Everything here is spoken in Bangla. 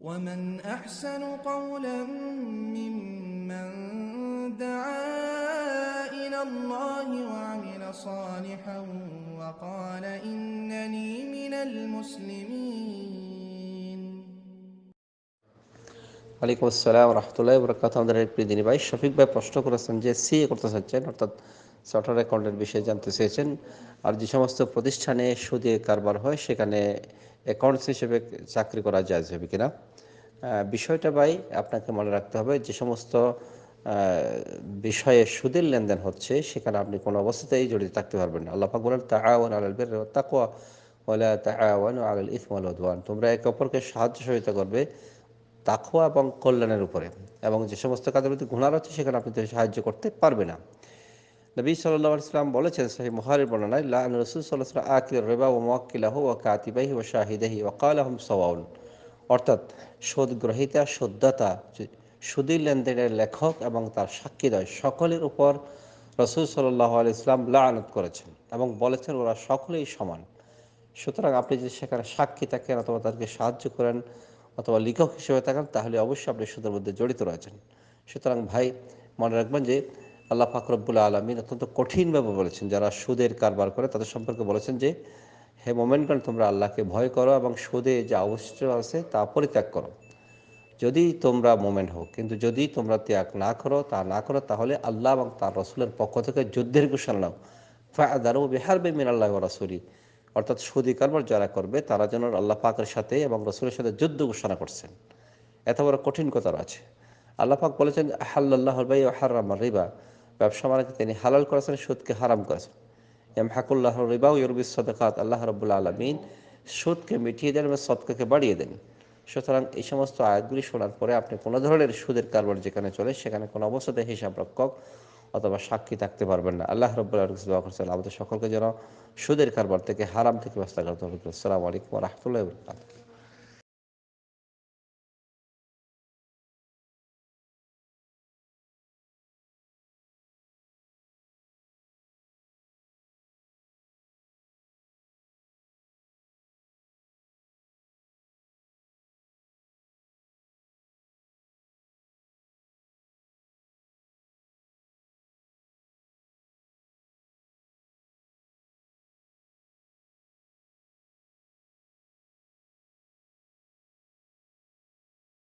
ومن أحسن قولا ممن دعا إلى الله وعمل صالحا وقال إنني من المسلمين ওয়ালাইকুম আসসালাম রহমতুল্লাহ বরকাত আমাদের এক প্রিয় দিনী ভাই শফিক ভাই প্রশ্ন করেছেন যে সিএ করতে চাচ্ছেন অর্থাৎ সফটওয়্যার অ্যাকাউন্টের বিষয়ে জানতে চেয়েছেন, আর যে সমস্ত প্রতিষ্ঠানে সুদে কারবার হয়, সেখানে অ্যাকাউন্টস হিসেবে চাকরি করা যায় হবে কিনা? বিষয়টা ভাই, আপনাকে মনে রাখতে হবে যে সমস্ত বিষয়ে সুদের লেনদেন হচ্ছে, সেখানে আপনি কোনো অবস্থাতেই জড়িত থাকতে পারবেন না। আল্লাহ বলেন, তাআওয়ান আলাল বিররি ওয়াত তাকওয়া ওয়ালা তাআওয়ানু আলাল ইসমি ওয়াল তোমরা একে অপরকে সাহায্য সহযোগিতা করবে তাকওয়া এবং কল্যাণের উপরে, এবং যে সমস্ত কাজের প্রতি গুণার আছে, সেখানে আপনি সাহায্য করতে পারবে না। নবী সাল্লাহ ইসলাম বলেছেন সহি মুহারির বর্ণনায় রসুল সাল্লাহ আকিল রেবা ও মোয়াক্কিলাহ ও কাতিবাহি ও শাহিদাহি ও কালাহম সওয়াউন অর্থাৎ সুদ গ্রহিতা সুদদাতা সুদী লেনদেনের লেখক এবং তার সাক্ষীদয় সকলের উপর রসুল সাল্লাহ আলি ইসলাম লানত করেছেন এবং বলেছেন ওরা সকলেই সমান। সুতরাং আপনি যদি সেখানে সাক্ষী থাকেন অথবা তাদেরকে সাহায্য করেন অথবা লেখক হিসেবে থাকেন, তাহলে অবশ্যই আপনি সুদের মধ্যে জড়িত রয়েছেন। সুতরাং ভাই, মনে রাখবেন যে আল্লাহ ফাকরবুল্লা আলমিন অত্যন্ত কঠিনভাবে বলেছেন, যারা সুদের কারবার করে তাদের সম্পর্কে বলেছেন যে, হে মোমেনগণ, তোমরা আল্লাহকে ভয় করো এবং সুদে যা অবশিষ্ট আছে তা পরিত্যাগ করো। যদি তোমরা মোমেন্ট হও, কিন্তু যদি তোমরা ত্যাগ না করো, তা না করো, তাহলে আল্লাহ এবং তার রসুলের পক্ষ থেকে যুদ্ধের ঘোষণা নাও। ফাদারও বেহার বে মিন আল্লাহ রসুলি। অর্থাৎ সুদি কারবার যারা করবে, তারা যেন আল্লাহ পাকের সাথে এবং রসুলের সাথে যুদ্ধ ঘোষণা করছেন। এত বড় কঠিন কথা আছে আল্লাহ পাক বলেছেন হাল্লাহ বাই হারাম রিবা। ব্যবসা মানে তিনি হালাল করেছেন, সুদকে হারাম করেছেন। এম হাকুল্লাহ রিবাউ ইউরবিস সদকাত, আল্লাহ রবুল্লা আলমিন সুদকে মিটিয়ে দেন এবং সদকাকে বাড়িয়ে দেন। সুতরাং এই সমস্ত আয়াতগুলি শোনার পরে আপনি কোনো ধরনের সুদের কারবার যেখানে চলে, সেখানে কোনো অবস্থাতে হিসাব রক্ষক অথবা সাক্ষী থাকতে পারবেন না। আল্লাহ রব্বুল্লাহ দোয়া করছেন, আমাদের সকলকে যেন সুদের কারবার থেকে হারাম থেকে ব্যবস্থা করতে হবে আসসালামু আলাইকুম রহমতুল্লাহ